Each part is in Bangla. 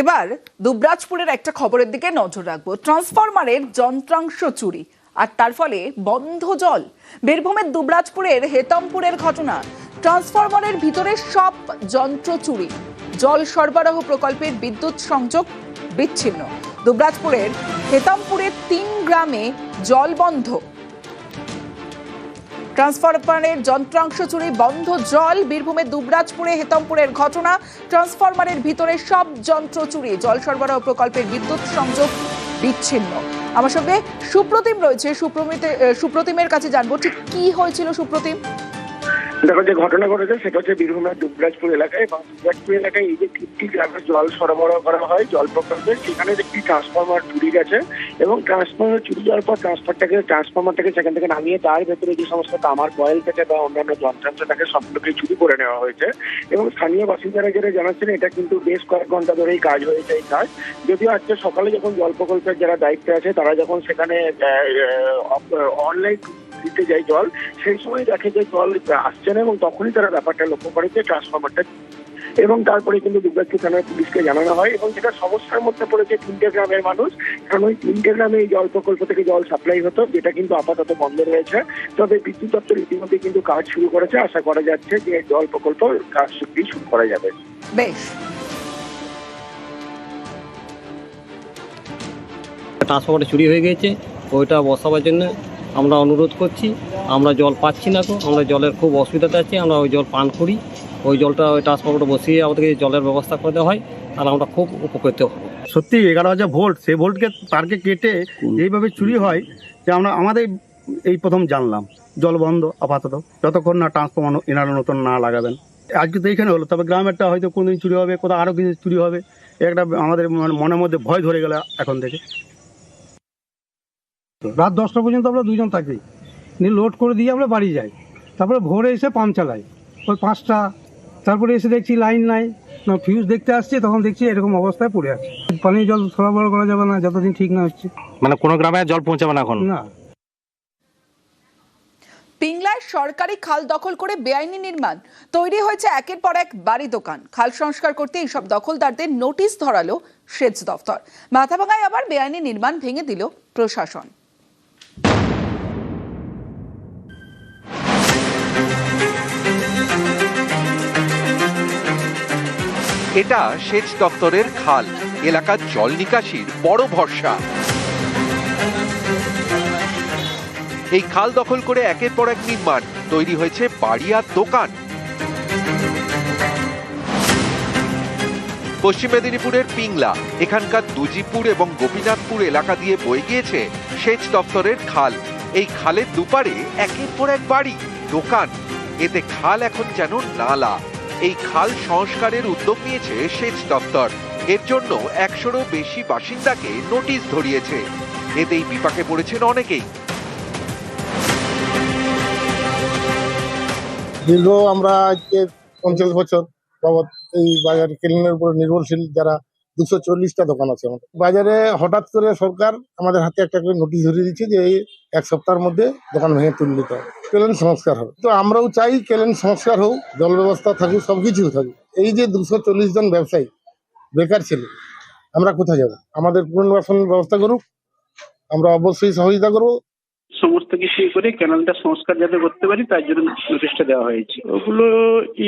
এবার দুবরাজপুরের একটা খবরের দিকে নজর রাখব। ট্রান্সফরমারের যন্ত্রাংশ চুরি, আর তার ফলে বন্ধ জল। বীরভূমের দুবরাজপুরের হেতমপুরের ঘটনা, ট্রান্সফরমারের ভিতরে সব যন্ত্র চুরি। জল সরবরাহ প্রকল্পের বিদ্যুৎ সংযোগ বিচ্ছিন্ন। দুবরাজপুরের হেতমপুরের তিন গ্রামে জল বন্ধ। ট্রান্সফরমারের যন্ত্রাংশ চুরি, বন্ধ জল বীরভূমে দুবরাজপুরে, হেতমপুরের ঘটনা, ট্রান্সফরমারের ভিতরে সব যন্ত্র চুরি, জল সরবরাহ প্রকল্পের বিদ্যুৎ সংযোগ বিচ্ছিন্ন। আমার সঙ্গে সুপ্রতিম রয়েছে, সুপ্রমিতে, সুপ্রতিমের কাছে জানব ঠিক কি হয়েছিল সুপ্রতিম? দেখো, যে ঘটনা ঘটেছে সেটা হচ্ছে বীরভূমের দুবরাজপুর এলাকায়। এবং দুবরাজপুর এলাকায় এই যে তিনটি গ্রামে জল সরবরাহ করা হয়, জল প্রকল্পে, সেখানে একটি ট্রান্সফরমার চুরি গেছে এবং ট্রান্সফরমার চুরি যাওয়ার পর ট্রান্সফারটাকে ট্রান্সফরমারটাকে সেখান থেকে নামিয়ে তার ভেতরে যে সমস্ত তামার, কয়েল থেকে বা অন্যান্য যন্ত্রাংশ থাকে সবগুলোকে চুরি করে নেওয়া হয়েছে। এবং স্থানীয় বাসিন্দারা যেটা জানাচ্ছেন, এটা কিন্তু বেশ কয়েক ঘণ্টা ধরেই কাজ হয়েছে এই কাজ। যদিও আজকে সকালে যখন জল প্রকল্পের যারা দায়িত্বে আছে, তারা যখন সেখানে অনলাইন দিতে যায় জল সেই সময় দেখে যে জল আসছে না এবং তখনই তারা ব্যাপারটা লক্ষ্য করে যে ট্রান্সফরমারটা এবং তারপরে কিন্তু দুর্গাপুর থানার পুলিশকে জানানো হয় এবং যেটা সমস্যার মধ্যে পড়েছে তিনটে গ্রামের মানুষ কারণ ওই তিনটে গ্রামে এই জল প্রকল্প থেকে জল সাপ্লাই হতো যেটা কিন্তু আপাতত বন্ধ রয়েছে। তবে বিদ্যুৎ দপ্তর ইতিমধ্যে কিন্তু কাজ শুরু করেছে আশা করা যাচ্ছে যে জল প্রকল্প কাজ শীঘ্রই শুরু করা যাবে। বেশ। ট্রান্সফরমারটা চুরি হয়ে গেছে ওইটা বসাবার জন্য আমরা অনুরোধ করছি, আমরা জল পাচ্ছি না তো, আমরা জলের খুব অসুবিধাতে আছি, আমরা ওই জল পান করি, ওই জলটা ওই ট্রান্সফরমারটা বসিয়ে আমাদেরকে জলের ব্যবস্থা করে দেওয়া হয়, তাহলে আমরা খুব উপকৃত হব। সত্যি এগারো হাজার ভোল্ট সেই ভোল্টকে তারকে কেটে এইভাবে চুরি হয়, যে আমরা আমাদের এই প্রথম জানলাম, জল বন্ধ আপাতত, যতক্ষণ না ট্রান্সফর্মার এনারা নতুন না লাগাবেন। আজকে তো এইখানে হলো, তবে গ্রামেরটা হয়তো কোনদিন চুরি হবে, কোথাও আরও কিছু চুরি হবে, একটা আমাদের মানে মনের মধ্যে ভয় ধরে গেল এখন থেকে। রাত দশটা পর্যন্ত আমরা দুজন থাকি। নিয়ে লোড করে দিয়ে আমরা বাড়ি যাই। তারপরে ভোরে এসে পাম্প চালাই। ওই পাঁচটা। তারপরে এসে দেখছি লাইন নাই। না ফিউজ দেখতে আসছে তখন দেখছি এরকম অবস্থায় পড়ে আছে। পানীয় জল সরবরাহ করা যাবে না যতদিন ঠিক না হচ্ছে। মানে কোনো গ্রামে জল পৌঁছাবে না এখন? না। পিংলায় সরকারি খাল দখল করে বেআইনি নির্মাণ। তৈরি হয়েছে একের পর এক বাড়ি দোকান। খাল সংস্কার করতে এইসব দখলদারদের নোটিশ ধরালো সেচ দফতর। মাথাভাঙায় আবার বেআইনি নির্মাণ ভেঙে দিল প্রশাসন। এটা সেচ দপ্তরের খাল। এলাকার জল নিকাশির বড় ভরসা। এই খাল দখল করে একের পর এক নির্মাণ। তৈরি হয়েছে বাড়ি আর দোকান। পশ্চিম মেদিনীপুরের পিংলা। এখানকার দুজিপুর এবং গোপীনাথপুর এলাকা দিয়ে বয়ে গিয়েছে সেচ দপ্তরের খাল। এই খালের দুপারে একের পর এক বাড়ি, দোকান। এতে খাল এখন যেন নালা। এই খাল সংস্কারের উদ্যোগ নিয়েছে সেচ দপ্তর। এর জন্য একশোরও বেশি বাসিন্দাকে নোটিশ ধরিয়েছে। এতেই বিপাকে পড়েছেন অনেকেই। দীর্ঘ আমরা আজকে পঞ্চাশ বছর বাবদ এই বাজার কেলেনের উপর নির্ভরশীল যারা দুশো চল্লিশটা দোকান আছে আমাদের। বাজারে হঠাৎ করে সরকার আমাদের হাতে একটা করে নোটিশ ধরিয়ে দিচ্ছে যে এই এক সপ্তাহের মধ্যে দোকান ভেঙে তুলে দিতে হবে। কেলেন সংস্কার হবে। তো আমরাও চাই কেলেন সংস্কার হোক, জল ব্যবস্থা থাকুক সব কিছু থাকুক। এই যে দুশো চল্লিশ জন ব্যবসায়ী, বেকার ছিল, আমরা কোথায় যাব? আমাদের পুনর্বাসনের ব্যবস্থা করুক। আমরা অবশ্যই সহযোগিতা করব। সমস্ত কিছু ইয়ে করে ক্যানালটা সংস্কার যাতে করতে পারি, তার জন্য নোটিশটা দেওয়া হয়েছে। ওগুলো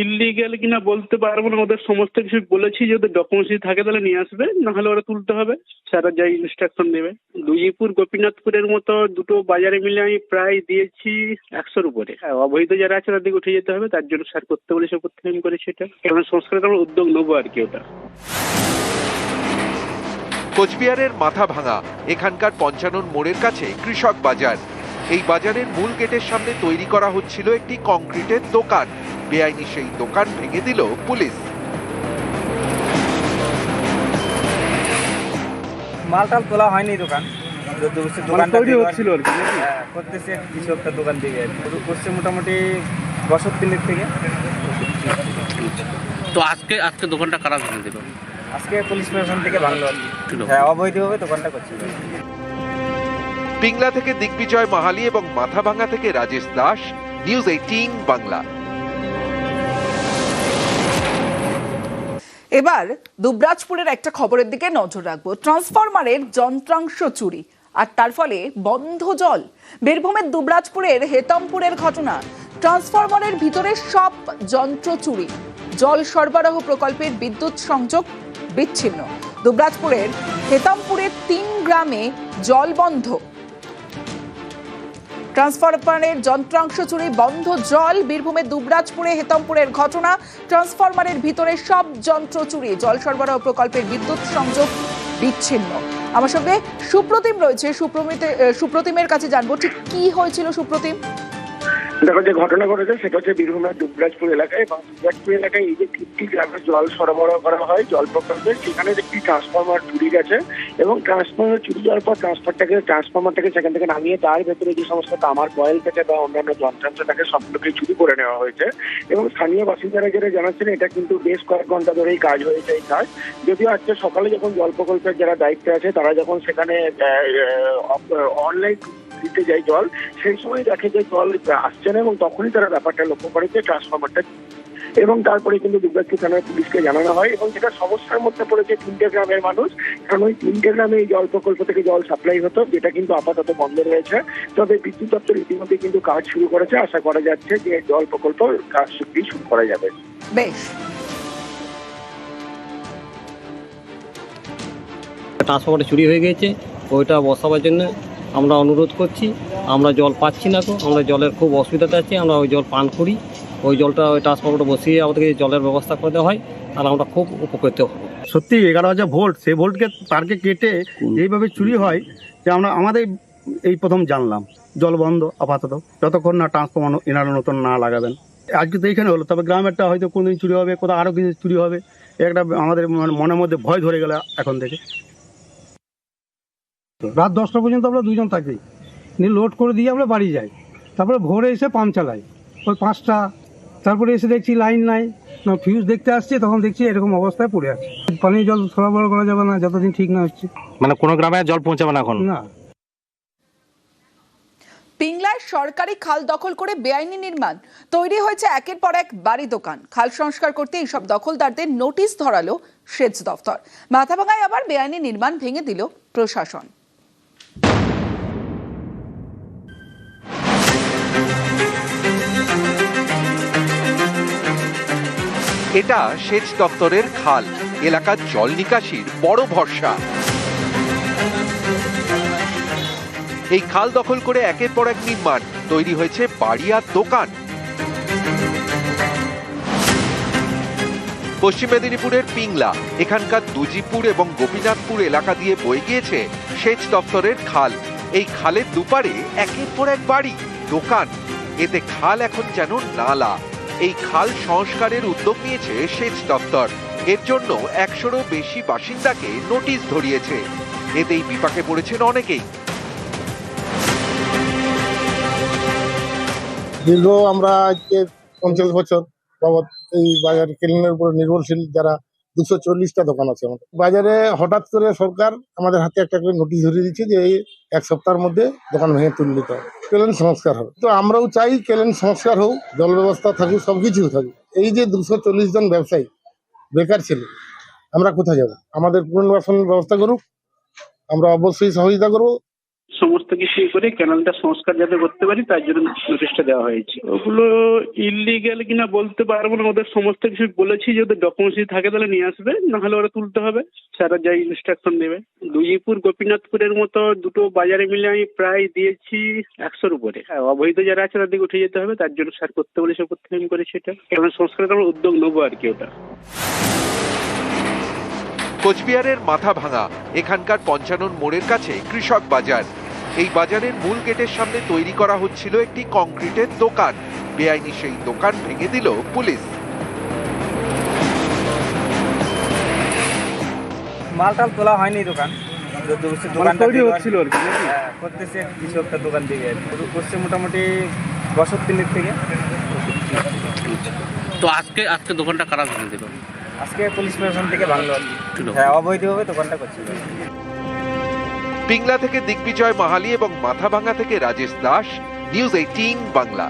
ইলিগেল কিনা বলতে পারব না, ওদের সমস্ত কিছু বলেছি যে ওদের ডকুমেন্টস যদি থাকে তাহলে নিয়ে আসবে না হলে ওরা তুলতে হবে, স্যাররা যাই ইনস্ট্রাকশন দেবে। দুইপুর গোপীনাথপুরের মতো দুটো বাজারে মিলে আমি প্রায় দিয়েছি একশোর উপরে। হ্যাঁ অবৈধ যারা আছে তাদেরকে উঠে যেতে হবে, তার জন্য স্যার করতে বলেছে করতে আমি করেছি এটা। কারণ সংস্কারের আমরা উদ্যোগ নেব আর কি ওটা। কোচবিহারের মাথা ভাঙা এখানকার পঞ্চানন মোড়ের কাছে কৃষক বাজার। এই বাজারের মূল গেটের সামনে তৈরি করা হচ্ছিল একটি কংক্রিটের দোকান। বেআইনি সেই দোকান ভেঙে দিল পুলিশ। মাল টাল তোলা হয়নি দোকান। চোদ্দ দোকান তৈরি হচ্ছিল আর কি করতেছে কিছু একটা দোকান শুরু করছে মোটামুটি বছর তিনের থেকে। তো আজকে আজকে দোকানটা কারা ভেঙে দিল? আজকে পুলিশ প্রশাসন থেকে ভাঙলো। হ্যাঁ অবৈধভাবে দোকানটা করছিল। পিংলা থেকে দিগ্বিজয় মাহালি এবং মাথাভাঙা থেকে রাজেশ দাস নিউজ এইটিন বাংলা। এবার দুবরাজপুরের একটা খবরের দিকে নজর রাখব। ট্রান্সফরমারের যন্ত্রাংশ চুরি আর তার ফলে বন্ধ জল। বীরভূমের দুবরাজপুরের হেতমপুরের ঘটনা। ট্রান্সফরমারের ভিতরে সব যন্ত্র চুরি। জল সরবরাহ প্রকল্পের বিদ্যুৎ সংযোগ বিচ্ছিন্ন। দুবরাজপুরের হেতমপুরের তিন গ্রামে জল বন্ধ। ট্রান্সফরমারের যন্ত্রাংশ চুরি, বন্ধ জল। বীরভূমের দুবরাজপুরে হেতমপুরের ঘটনা। ট্রান্সফরমারের ভিতরে সব যন্ত্র চুরি। জল সরবরাহ প্রকল্পের বিদ্যুৎ সংযোগ বিচ্ছিন্ন। আমার সঙ্গে সুপ্রতিম রয়েছে। সুপ্রমিতে সুপ্রতিমের কাছে জানব ঠিক কি হয়েছিল সুপ্রতিম? দেখো, যে ঘটনা ঘটেছে সেটা হচ্ছে বীরভূমের দুবরাজপুর এলাকায়। এবং দুবরাজপুর এলাকায় এই যে তিনটি গ্রামে জল সরবরাহ করা হয়, জল প্রকল্পে, সেখানে একটি ট্রান্সফরমার চুরি গেছে। এবং ট্রান্সফরমার চুরি যাওয়ার পর ট্রান্সফারটাকে ট্রান্সফরমারটাকে সেখান থেকে নামিয়ে তার ভেতরে যে সমস্ত তামার কয়েল থেকে বা অন্যান্য যন্ত্রাংশ থাকে, সবগুলোকে চুরি করে নেওয়া হয়েছে। এবং স্থানীয় বাসিন্দারা যারা জানাচ্ছেন, এটা কিন্তু বেশ কয়েক ঘণ্টা ধরেই কাজ হয়েছে এই কাজ। যদিও আজকে সকালে যখন জল প্রকল্পের যারা দায়িত্বে আছে, তারা যখন সেখানে অনলাইন দিতে যায় জল সেই সময় দেখে যে জল আসছে না এবং তখনই তারা ব্যাপারটা লক্ষ্য করে যে ট্রান্সফরমারটা এবং তারপরে কিন্তু দুর্গাপুর থানার পুলিশকে জানানো হয় এবং যেটা সমস্যার মধ্যে পড়েছে তিনটে গ্রামের মানুষ কারণ ওই তিনটে গ্রামে এই জল প্রকল্প থেকে জল সাপ্লাই হতো যেটা কিন্তু আপাতত বন্ধ রয়েছে। তবে বিদ্যুৎ দপ্তর ইতিমধ্যে কিন্তু কাজ শুরু করেছে আশা করা যাচ্ছে যে জল প্রকল্প কাজ শীঘ্রই শুরু করা যাবে। বেশ। ট্রান্সফরমারটা চুরি হয়ে গেছে ওইটা বসাবার জন্য আমরা অনুরোধ করছি, আমরা জল পাচ্ছি না তো, আমরা জলের খুব অসুবিধাতে আছি, আমরা ওই জল পান করি, ওই জলটা ওই ট্রান্সফরমারটা বসিয়ে আমাদেরকে জলের ব্যবস্থা করে দেওয়া হয় আর আমরা খুব উপকৃত হব। সত্যি, এগারো হাজার ভোল্ট, সেই ভোল্টকে তারকে কেটে এইভাবে চুরি হয় যে আমরা, আমাদের এই প্রথম জানলাম, জল বন্ধ আপাতত, যতক্ষণ না ট্রান্সফরমার এনারা নতুন না লাগাবেন। আজকে তো এইখানে হলো, তবে গ্রামেরটা হয়তো কোনোদিন চুরি হবে, কোথাও আরও কিছু চুরি হবে, একটা আমাদের মানে মনের মধ্যে ভয় ধরে গেল এখন থেকে। রাত দশটা পর্যন্ত আমরা দুজন থাকি। নিয়ে লোড করে দিয়ে আমরা বাড়ি যাই। তারপরে ভোরে এসে পাম্প চালাই। ওই পাঁচটা। তারপরে এসে দেখছি লাইন নাই। না ফিউজ দেখতে আসছে তখন দেখছি এরকম অবস্থায় পড়ে আছে। পানীয় জল সরবরাহ করা যাবে না যতদিন ঠিক না হচ্ছে। মানে কোনো গ্রামে আর জল পৌঁছাবে না এখন? না। পিংলায় সরকারি খাল দখল করে বেআইনি নির্মাণ। তৈরি হয়েছে একের পর এক বাড়ি দোকান। খাল সংস্কার করতে এইসব দখলদারদের নোটিশ ধরালো সেচ দফতর। মাথাভাঙায় আবার বেআইনি নির্মাণ ভেঙে দিল প্রশাসন। এটা সেচ দপ্তরের খাল। এলাকার জল নিকাশির বড় ভরসা। এই খাল দখল করে একের পর এক নির্মাণ। তৈরি হয়েছে বাড়ি আর দোকান। পশ্চিম মেদিনীপুরের পিংলা। এখানকার দুজিপুর এবং গোপীনাথপুর এলাকা দিয়ে বয়ে গিয়েছে সেচ দপ্তরের খাল। এই খালের দুপারে একের পর এক বাড়ি, দোকান। এতে খাল এখন যেন নালা। এই খাল সংস্কারের উদ্যোগ নিয়েছে সেচ দপ্তর এর জন্য একশোরও বেশি বাসিন্দাকে নোটিশ ধরিয়েছে। এতেই বিপাকে পড়েছেন অনেকেই। দীর্ঘ আমরা আজকে পঞ্চাশ বছর বাবদ এই বাজার কেলিনের উপরে নির্ভরশীল যারা দুশো চল্লিশটা দোকান আছে আমাদের। বাজারে হঠাৎ করে সরকার আমাদের হাতে একটা করে নোটিশ ধরিয়ে দিচ্ছে যে এই এক সপ্তাহের মধ্যে দোকান ভেঙে তুলে দিতে হবে কেলেন সংস্কার হবে। তো আমরাও চাই কেলেন সংস্কার হোক, জল ব্যবস্থা থাকুক, সব কিছু থাকুক। এই যে দুশো চল্লিশ জন ব্যবসায়ী, বেকার ছিল, আমরা কোথায় যাব? আমাদের পুনর্বাসনের ব্যবস্থা করুক, আমরা অবশ্যই সহযোগিতা করব। সমস্ত কিছু করে ক্যানালটা সংস্কার যাতে করতে পারি তার জন্য নোটিশটা দেওয়া হয়েছে। ওগুলো ইলিগ্যাল কিনা বলতে পারব না ওদের সমস্ত কিছু বলেছি যদি ডকুমেন্টস যদি থাকে তাহলে নিয়ে আসবে নাহলে ওরা তুলতে হবে স্যারা যাই ইনস্ট্রাকশন দেবে। দুইপুর গোপীনাথপুরের মতো দুটো বাজারে মিলে আমি প্রায় দিয়েছি একশোর উপরে। হ্যাঁ, অবৈধ যারা আছে তাদেরকে উঠে যেতে হবে তার জন্য স্যার করতে বলেছে করতে আমি করেছি এটা। কারণ সংস্কারের আমরা উদ্যোগ নেব আর কি ওটা। কোচবিহারের মাথা ভাঙা এখানকার পঞ্চানন মোড়ের কাছে কৃষক বাজার। এই বাজারের মূল গেটের সামনে তৈরি করা হচ্ছিল একটি কংক্রিটের দোকান। বেআইনি সেই দোকান ভেঙে দিল পুলিশ। মাল টাল তোলা হয়নি দোকান। যত দোকানটা তৈরি হচ্ছিল আর কি, হ্যাঁ, করতেছে কিছু একটা দোকান দিকে আর কি। শুরু করছে মোটামুটি বছর তিনের থেকে। তো আজকে আজকে দোকানটা কারা ভেঙে দিল? আজকে পুলিশ প্রশাসন থেকে ভাঙলো। হ্যাঁ অবৈধভাবে দোকানটা করছে পিংলা থেকে দিগ্বিজয় মাহালি এবং মাথাভাঙ্গা থেকে রাজেশ দাস নিউজ এইটিন বাংলা।